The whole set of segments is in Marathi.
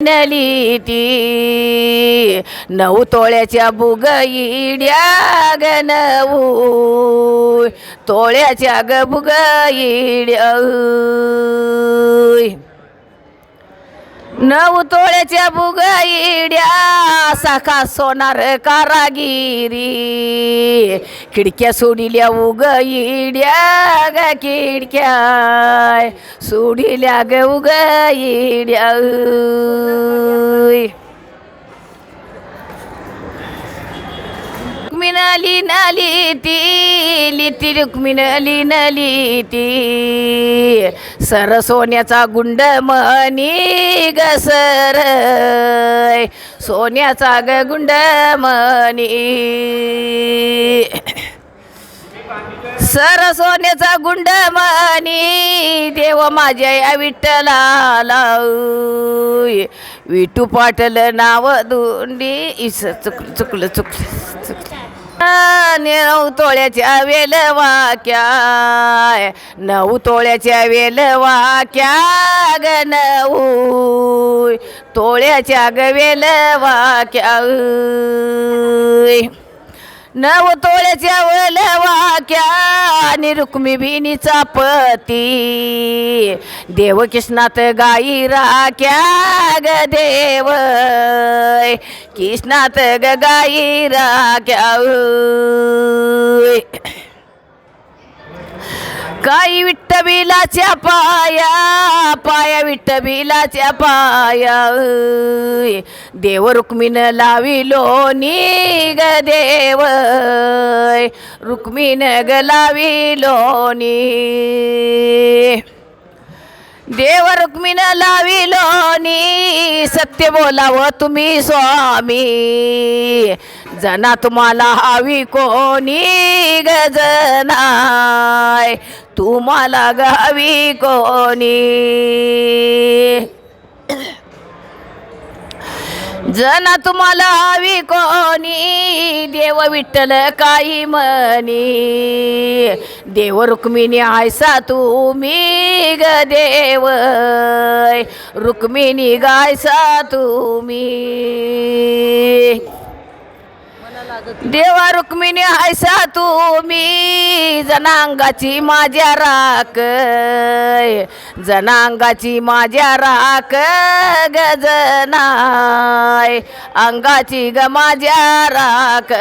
नली ती नऊ तोळ्याच्या बुग इड्या ग नऊ तोळ्याच्या ग बुग इड्या नऊ तोळ्याच्या बुग इड्या साखा सोनार कारागिरी. खिडक्या सोडिल्या उग इड्या ग खिडक्या सोडिल्या ग उग इड्या रुक्मिणाली नाली ती लिती रुक्मिणाली नाली ती सर सोन्याचा गुंड मनी ग सर सोन्याचा ग गुंड मनी सर सोन्याचा गुंड मानी देव माझ्या या विठ्ठला विठू पाटल नाव दुंडी इस चुक चुकलं चुकलं चुकलं नऊ तोळ्याच्या वेल वाक्या नऊ तोळ्याच्या वेल वाक्या ग नऊ तोळ्याच्या ग वेल वाक्या नव तोळ्याच्या वलवाक्या आणि रुक्मी भिनीचा पती. देव कृष्णात गाई राख्या ग देव कृष्णात ग गाई राख्या काही विठ्ठबिलाच्या पाया पाया विठ्ठबिलाच्या पाया. देव रुक्मिण लाविलो नी ग देव रुक्मिण ग लाविलो नी. देव रुक्मिण लाविलो नी सत्य बोलावं तुम्ही स्वामी. जना तुम्हाला हवी कोणी ग तुम्हाला गावी कोणी? जना तुम्हाला हवी कोणी? देव विठ्ठल काही म्हणी. देव रुक्मिणी आयसा तुम्ही ग देव. रुक्मिणी गायसा तुम्ही. देवा रुक्मिणी आयसा तुम्ही. जनांगाची माझ्या राख. जनांगाची माझ्या राख ग अंगाची ग माझ्या राख.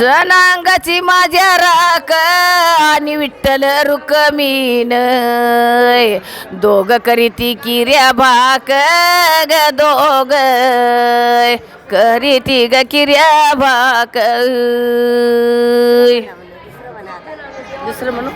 जनांगाची माझ्या राख. आणि विठ्ठल रुक्मीन दोघ करीती किर्या भाक ग दोघ करीती ग किर्या भाक दुसरं म्हणू?